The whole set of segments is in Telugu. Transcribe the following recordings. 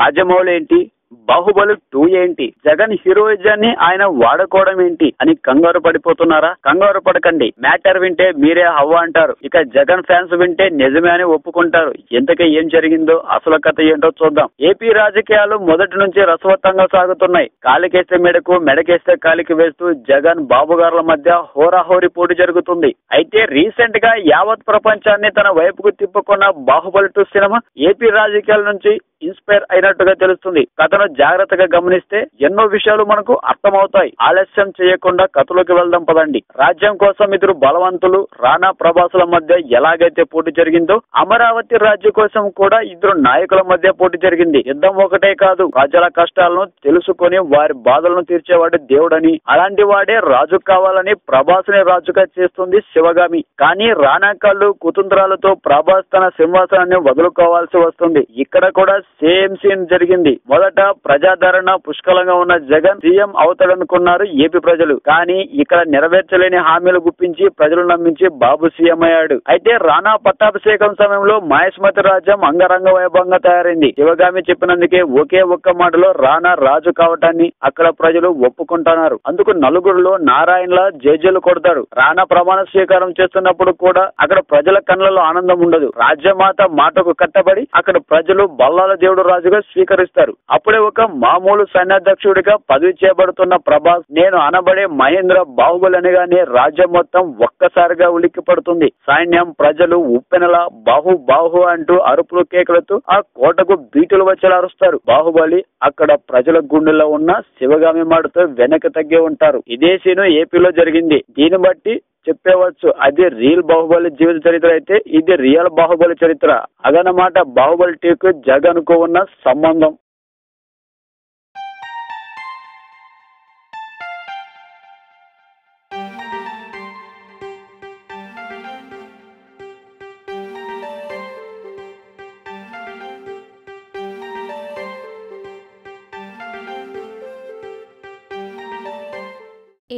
రాజమౌళి ఏంటి? బాహుబలి టూ ఏంటి? జగన్ హీరోయిజాన్ని ఆయన వాడుకోవడం ఏంటి? అని కంగారు పడిపోతున్నారా? కంగారు పడకండి. మ్యాటర్ వింటే మీరే హవ్వ అంటారు. ఇక జగన్ ఫ్యాన్స్ వింటే నిజమే అని ఒప్పుకుంటారు. ఎంతకీ ఏం జరిగిందో? అసలు కథ ఏంటో చూద్దాం. ఏపీ రాజకీయాలు మొదటి నుంచి రసవత్తంగా సాగుతున్నాయి. కాలికేస్తే మెడకు మెడకేస్తే కాలికి వేస్తూ జగన్ బాబు గారుల మధ్య హోరాహోరి పోటీ జరుగుతుంది. అయితే రీసెంట్గా యావత్ ప్రపంచాన్ని తన వైపుకు తిప్పుకున్న బాహుబలి టూ సినిమా ఏపీ రాజకీయాల నుంచి ఇన్స్పైర్ అయినట్టుగా తెలుస్తుంది. కథను జాగ్రత్తగా గమనిస్తే ఎన్నో విషయాలు మనకు అర్థమవుతాయి. ఆలస్యం చేయకుండా కథలోకి వెళ్దాం పదండి. రాజ్యం కోసం ఇద్దరు బలవంతులు రాణా ప్రభాసుల మధ్య ఎలాగైతే పోటీ జరిగిందో అమరావతి రాజ్యం కోసం కూడా ఇద్దరు నాయకుల మధ్య పోటీ జరిగింది. యుద్ధం ఒకటే కాదు ప్రజల కష్టాలను తెలుసుకొని వారి బాధలను తీర్చేవాడు దేవుడని అలాంటి వాడే రాజు కావాలని ప్రభాసుని రాజుగా చేస్తుంది శివగామి. కానీ రాణా కళ్ళు కుతంత్రాలతో ప్రభాస్ తన సింహాసనాన్ని వదులుకోవాల్సి వస్తుంది. ఇక్కడ కూడా సేమ్ సీన్ జరిగింది. మొదట ప్రజాదరణ పుష్కలంగా ఉన్న జగన్ సీఎం అవుతాడనుకున్నారు ఏపీ ప్రజలు. కానీ ఇక్కడ నెరవేర్చలేని హామీలు గుప్పించి ప్రజలు నమ్మించి బాబు సీఎం అయ్యాడు. అయితే రాణా పట్టాభిషేకం సమయంలో మహేష్మతి రాజ్యం అంగరంగ వైభవంగా తయారైంది. శివగామి చెప్పినందుకే ఒకే ఒక్క మాటలో రాణా రాజు కావటాన్ని అక్కడ ప్రజలు ఒప్పుకుంటున్నారు. అందుకు నలుగురులో నారాయణల జేజేలు కొడతారు. రాణా ప్రమాణ స్వీకారం చేస్తున్నప్పుడు కూడా అక్కడ ప్రజల కళ్ళలో ఆనందం ఉండదు. రాజ్యమాత మాటకు కట్టబడి అక్కడ ప్రజలు బల్లాల దేవుడు రాజుగా స్వీకరిస్తారు. అప్పుడే ఒక మామూలు సైన్యాధ్యక్షుడిగా పదవి చేపడుతున్న ప్రభాస్ నేను అనబడే మహేంద్ర బాహుబలి అనగానే రాజ్యం మొత్తం ఒక్కసారిగా ఉలిక్కి పడుతుంది. సైన్యం ప్రజలు ఉప్పెనల బాహు బాహు అంటూ అరుపులు కేకలతో ఆ కోటకు బీటులు వచ్చేలా అరుస్తారు బాహుబలి అక్కడ ప్రజల గుండెల్లో ఉన్న శివగామి మాటతో వెనక తగ్గి ఉంటారు. ఇదే సీను ఏపీలో జరిగింది. దీన్ని బట్టి చెప్పేవచ్చు. అది రియల్ బాహుబలి జీవిత చరిత్ర అయితే ఇది రియల్ బాహుబలి చరిత్ర. అదనమాట బాహుబలి టీకు జగన్కు ఉన్న సంబంధం.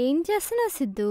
ఏం చేస్తున్నావు సిద్ధు?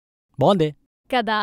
బాగుందే కదా